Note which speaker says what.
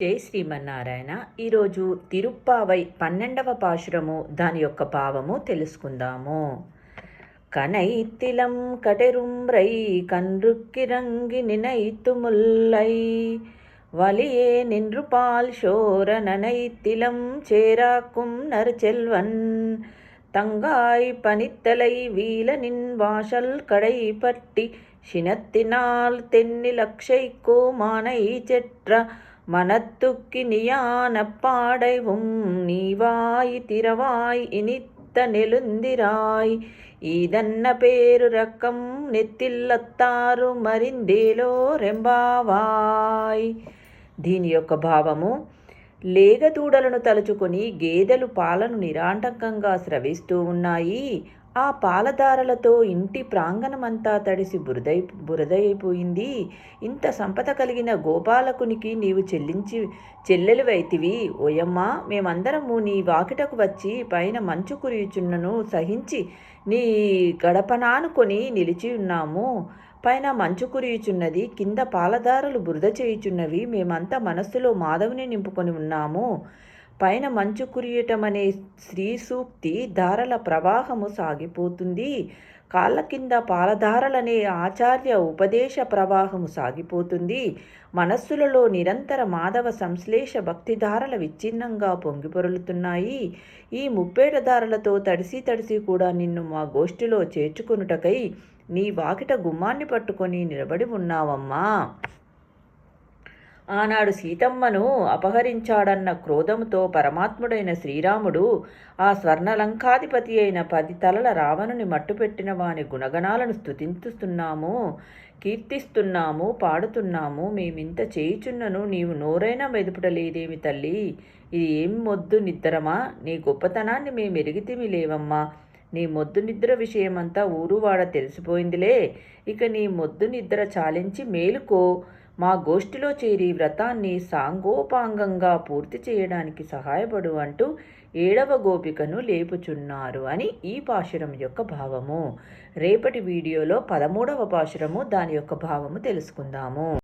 Speaker 1: జై శ్రీమన్నారాయణ ఈరోజు తిరుప్పావై పన్నెండవ పాశురము దాని యొక్క భావము తెలుసుకుందాము కనైత్తిలం కటెరుంబ్రై కన్రుక్కిరంగి నినైత్తు ముల్లై வலியே நின்று பால் சோர நனைத்திலம் சேராக்கும் நறுச்செல்வன் தங்காய் பனித்தலை வீலனின் வாசல் கடை பட்டி சினத்தினால் தென்னிலக்ஷைக்கோ மானை செற்ற மனத்துக்கி நியான பாடைவும் நீவாய் திரவாய் இனித்த நெலுந்திராய் ఈదన్న పేరు రకం నెత్తిల్లత్తారు మరిందేలో రెంబావాయ్ దీని యొక్క భావము లేగదూడలను తలుచుకొని గేదెలు పాలను నిరాటంకంగా స్రవిస్తూ ఉన్నాయి ఆ పాలదారలతో ఇంటి ప్రాంగణమంతా తడిసి బురదై బురదైపోయింది. ఇంత సంపద కలిగిన గోపాలకునికి నీవు చెల్లించి చెల్లెలివైతివి ఓయమ్మ మేమందరము నీ వాకిటకు వచ్చి పైన మంచు కురియుచున్నను సహించి నీ గడపనానుకొని నిలిచి ఉన్నాము. పైన మంచు కురియుచున్నది కింద పాలదారలు బురద చేయుచున్నవి. మేమంతా మనస్సులో మాధవుని నింపుకొని ఉన్నాము. పైన మంచు కురియటమనే స్త్రీ సూక్తి ధారల ప్రవాహము సాగిపోతుంది. కాళ్ళ కింద పాలధారలనే ఆచార్య ఉపదేశ ప్రవాహము సాగిపోతుంది. మనస్సులలో నిరంతర మాధవ సంశ్లేష భక్తిధారల విచ్ఛిన్నంగా పొంగిపొరులుతున్నాయి ఈ ముప్పేట ధారలతో తడిసి తడిసి కూడా నిన్ను మా గోష్ఠిలో చేర్చుకొనుటకై నీ వాకిట గుమ్మాన్ని పట్టుకొని నిలబడి ఉన్నావమ్మా. ఆనాడు సీతమ్మను అపహరించాడన్న క్రోధంతో పరమాత్ముడైన శ్రీరాముడు ఆ స్వర్ణలంకాధిపతి అయిన పది తలల రావణుని మట్టుపెట్టిన వాని గుణగణాలను స్థుతిస్తున్నాము కీర్తిస్తున్నాము పాడుతున్నాము మేమింత చేయుచున్నను నీవు నోరైనా మెదుపుటలేదేమి తల్లి? ఇది ఏం మొద్దు నిద్రమా నీ గొప్పతనాన్ని మేము ఎరిగితిమి లేవమ్మా. నీ మొద్దు నిద్ర విషయమంతా ఊరువాడ తెలిసిపోయిందిలే. ఇక నీ మొద్దు నిద్ర చాలించి మేలుకో. మా గోష్ఠిలో చేరి వ్రతాన్ని సాంగోపాంగంగా పూర్తి చేయడానికి సహాయపడు అంటూ ఏడవ గోపికను లేపుచున్నారు అని ఈ పాశురం యొక్క భావము. రేపటి వీడియోలో పదమూడవ పాశురము దాని యొక్క భావము తెలుసుకుందాము.